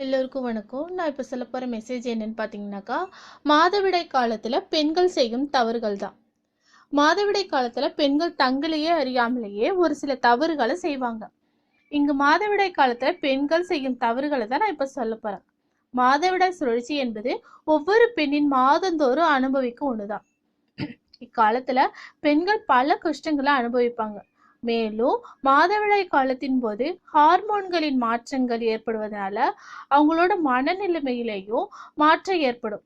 எல்லோருக்கும் வணக்கம். நான் இப்போ சொல்ல போகிற மெசேஜ் என்னன்னு பார்த்தீங்கன்னாக்கா மாதவிடை காலத்தில் பெண்கள் செய்யும் தவறுகள் தான் மாதவிடை காலத்தில் பெண்கள் தங்களையே அறியாமலேயே ஒரு சில தவறுகளை செய்வாங்க. இங்கு மாதவிடை காலத்தில் பெண்கள் செய்யும் தவறுகளை தான் நான் இப்போ சொல்ல போகிறேன் மாதவிடாய் சுழற்சி என்பது ஒவ்வொரு பெண்ணின் மாதந்தோறும் அனுபவிக்கும் ஒன்று தான் இக்காலத்தில் பெண்கள் பல கஷ்டங்களை அனுபவிப்பாங்க. மேலும் மாதவிடாய் காலத்தின் போது ஹார்மோன்களின் மாற்றங்கள் ஏற்படுவதனால அவங்களோட மனநிலைமையிலையும் மாற்றம் ஏற்படும்.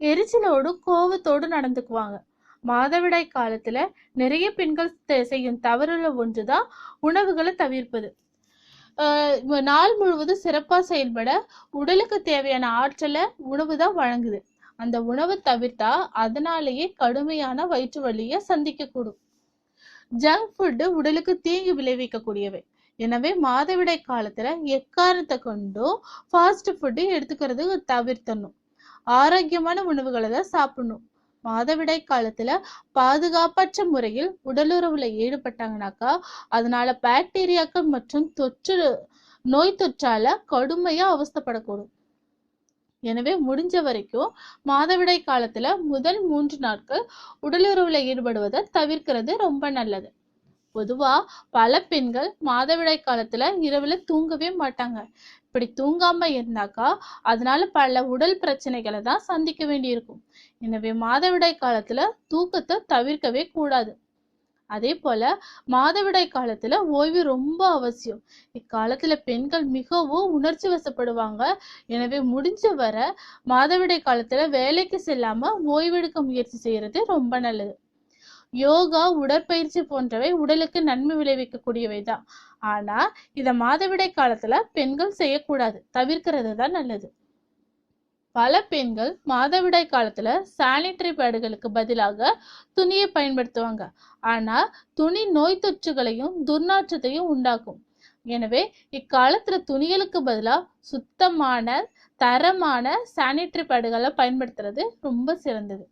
எரிச்சலோடு கோவத்தோடு நடந்துக்குவாங்க. மாதவிடாய் காலத்துல நிறைய பெண்கள் செய்யும் தவறுல ஒன்றுதான் உணவுகளை தவிர்ப்பது. நாள் முழுவதும் சிறப்பா செயல்பட உடலுக்கு தேவையான ஆற்றலை உணவு தான் வழங்குது. அந்த உணவை தவிர்த்தா அதனாலேயே கடுமையான வயிற்று வலியை சந்திக்கக்கூடும். ஜங்க் ஃபுட்டு உடலுக்கு தீங்கு விளைவிக்கக்கூடியவை. எனவே மாதவிடாய் காலத்துல எக்காரணத்தை கொண்டும் ஃபாஸ்ட் ஃபுட்டு எடுத்துக்கிறது தவிர்த்தணும். ஆரோக்கியமான உணவுகளை தான் சாப்பிடணும். மாதவிடாய் காலத்துல பாதுகாப்பற்ற முறையில் உடலுறவுல ஈடுபட்டாங்கனாக்கா அதனால பாக்டீரியாக்கள் மற்றும் தொற்று நோய் தொற்றால கடுமையா அவஸ்தைப்படக்கூடும். எனவே முடிஞ்ச வரைக்கும் மாதவிடாய் காலத்துல முதல் மூன்று நாட்கள் உடலுறவுல ஈடுபடுவதை தவிர்க்கிறது ரொம்ப நல்லது. பொதுவா பல பெண்கள் மாதவிடாய் காலத்துல இரவுல தூங்கவே மாட்டாங்க. இப்படி தூங்காம இருந்தாக்கா அதனால பல உடல் பிரச்சனைகளை தான் சந்திக்க வேண்டியிருக்கும். எனவே மாதவிடாய் காலத்துல தூக்கத்தை தவிர்க்கவே கூடாது. அதே போல மாதவிடாய் காலத்துல ஓய்வு ரொம்ப அவசியம். இக்காலத்துல பெண்கள் மிகவும் உணர்ச்சி வசப்படுவாங்க. எனவே முடிஞ்ச வர மாதவிடாய் காலத்துல வேலைக்கு செல்லாம ஓய்வெடுக்க முயற்சி செய்யறது ரொம்ப நல்லது. யோகா உடற்பயிற்சி போன்றவை உடலுக்கு நன்மை விளைவிக்கக்கூடியவை தான். ஆனா இத மாதவிடாய் காலத்துல பெண்கள் செய்யக்கூடாது. தவிர்க்கிறது தான் நல்லது. பல பெண்கள் மாதவிடாய் காலத்துல சானிட்டரி பேடுகளுக்கு பதிலாக துணியை பயன்படுத்துவாங்க. ஆனா துணி நோய் தொற்றுகளையும் துர்நாற்றத்தையும் உண்டாக்கும். எனவே இக்காலத்துல துணிகளுக்கு பதிலாக சுத்தமான தரமான சானிட்டரி பேடுகளை பயன்படுத்துறது ரொம்ப சிறந்தது.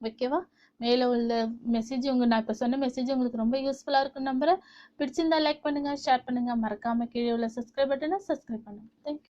ஓகேவா மேலே உள்ள மெசேஜ் உங்க நான் இப்போ சொன்ன மெசேஜ் உங்களுக்கு ரொம்ப யூஸ்ஃபுல்லாக இருக்கும் நம்புறேன். பிடிச்சிருந்தா லைக் பண்ணுங்க ஷேர் பண்ணுங்க. மறக்காம கீழே உள்ள சப்ஸ்கிரைப் பட்டனை சப்ஸ்கிரைப் பண்ணுங்க. தேங்க்யூ